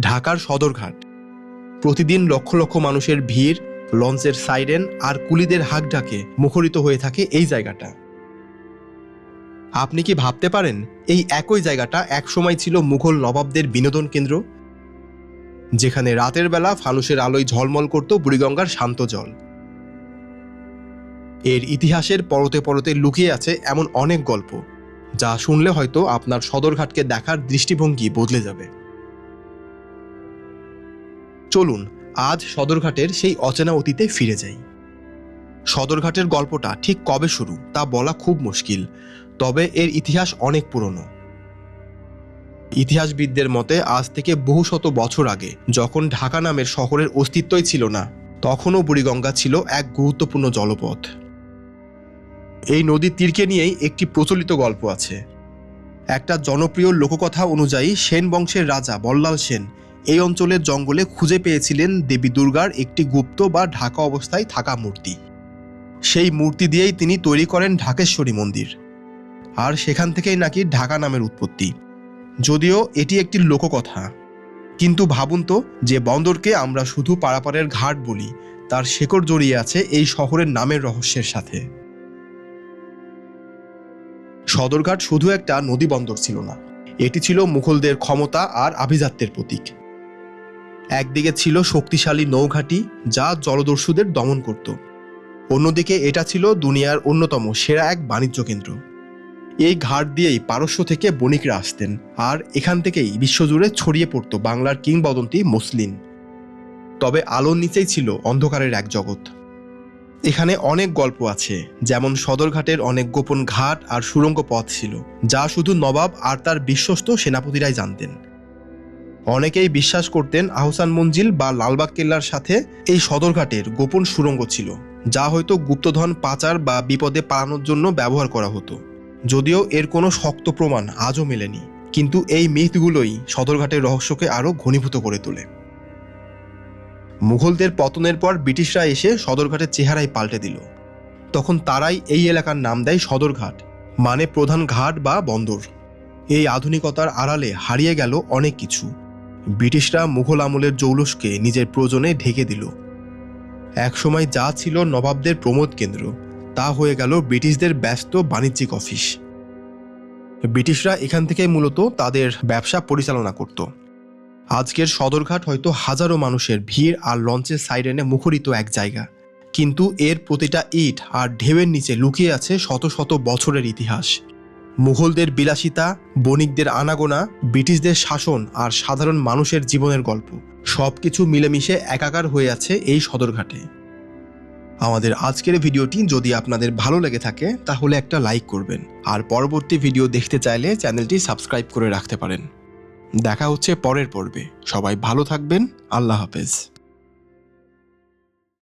ঢাকার সদরঘাট। প্রতিদিন লক্ষ লক্ষ মানুষের ভিড়, লঞ্চের সাইরেন আর কুলিদের হাক ডাকে মুখরিত হয়ে থাকে এই জায়গাটা। আপনি কি ভাবতে পারেন, এই একই জায়গাটা একসময় ছিল মুঘল নবাবদের বিনোদন কেন্দ্র? যেখানে রাতের বেলা ফানুসের আলোয় ঝলমল করত বুড়িগঙ্গার শান্ত জল। এর ইতিহাসের পরতে পরতে লুকিয়ে আছে এমন অনেক গল্প, যা শুনলে হয়তো আপনার সদরঘাটকে দেখার দৃষ্টিভঙ্গি বদলে যাবে। চলুন, আজ সদরঘাটের সেই অচেনা অতীতে ফিরে যাই। সদরঘাটের গল্পটা ঠিক কবে শুরু, তা বলা খুব মুশকিল, তবে এর ইতিহাস অনেক পুরনো। ইতিহাসবিদদের মতে, আজ থেকে বহু শত বছর আগে, যখন ঢাকা নামের শহরের অস্তিত্বই ছিল না, তখনও বুড়িগঙ্গা ছিল এক গুরুত্বপূর্ণ জলপথ। এই নদীর তীরকে নিয়েই একটি প্রচলিত গল্প আছে। একটা জনপ্রিয় লোককথা অনুযায়ী, সেন বংশের রাজা বল্লাল সেন এই অঞ্চলের জঙ্গলে খুঁজে পেয়েছিলেন দেবী দুর্গার একটি গুপ্ত বা ঢাকা অবস্থায় থাকা মূর্তি। সেই মূর্তি দিয়েই তিনি তৈরি করেন ঢাকেশ্বরী মন্দির। আর সেখান থেকেই নাকি ঢাকা নামের উৎপত্তি। যদিও এটি একটি লোককথা। কিন্তু ভাবুন তো, যে বন্দরকে আমরা শুধু পারাপারের ঘাট বলি, তার শেকড় জড়িয়ে আছে এই শহরের নামের রহস্যের সাথে। সদরঘাট শুধু একটা নদী বন্দর ছিল না। এটি ছিল মুঘলদের ক্ষমতা আর আভিজাত্যের প্রতীক। একদিকে ছিল শক্তিশালী নৌঘাটি যা জলদস্যুদের দমন করত। অন্যদিকে এটা ছিল দুনিয়ার অন্যতম সেরা এক বাণিজ্য কেন্দ্র। এই ঘাট দিয়েই পারস্য থেকে বণিকরা আসতেন আর এখান থেকেই বিশ্বজুড়ে ছড়িয়ে পড়তো বাংলার কিংবদন্তি মুসলিম। তবে আলোর নিচেই ছিল অন্ধকারের এক জগৎ। এখানে অনেক গল্প আছে, যেমন সদরঘাটের অনেক গোপন ঘাট আর সুড়ঙ্গ পথ ছিল, যা শুধু নবাব আর তার বিশ্বস্ত সেনাপতিরাই জানতেন। অনেকেই বিশ্বাস করতেন আহসান মঞ্জিল বা লালবাগ কেল্লার সাথে এই সদরঘাটের গোপন সুড়ঙ্গ ছিল, যা হয়তো গুপ্তধন পাচার বা বিপদে পালানোর জন্য ব্যবহার করা হতো। যদিও এর কোনো শক্ত প্রমাণ আজও মেলেনি, কিন্তু এই মিথগুলোই সদরঘাটের রহস্যকে আরও ঘনীভূত করে তোলে। মুঘলদের পতনের পর ব্রিটিশরা এসে সদরঘাটের চেহারাই পাল্টে দিল। তখন তারাই এই এলাকার নাম দেয় সদরঘাট মানে প্রধান ঘাট বা বন্দর। এই আধুনিকতার আড়ালে হারিয়ে গেল অনেক কিছু। ব্রিটিশরা মুঘল আমলের জৌলসকে নিজের প্রয়োজনে ঢেকে দিল। একসময় যা ছিল নবাবদের প্রমোদ কেন্দ্র, তা হয়ে গেল ব্রিটিশদের ব্যস্ত বাণিজ্যিক অফিস। ব্রিটিশরা এখান থেকে মূলত তাদের ব্যবসা পরিচালনা করত। আজকের সদরঘাট হয়তো হাজারো মানুষের ভিড় আর লঞ্চের সাইরেনে মুখরিত এক জায়গা। কিন্তু এর প্রতিটা ইট আর ঢেউয়ের নিচে লুকিয়ে আছে শত শত বছরের ইতিহাস। মুঘলদের বিলাসিতা, বণিকদের আনাগোনা, ব্রিটিশদের শাসন আর সাধারণ মানুষের জীবনের গল্প। সব কিছু মিলেমিশে একাকার হয়ে আছে এই সদরঘাটে। আমাদের আজকের ভিডিওটি যদি আপনাদের ভালো লেগে থাকে, তাহলে একটা লাইক করবেন। আর পরবর্তী ভিডিও দেখতে চাইলে চ্যানেলটি সাবস্ক্রাইব করে রাখতে পারেন। দেখা হচ্ছে পরের পর্বে। সবাই ভালো থাকবেন। আল্লাহ হাফেজ।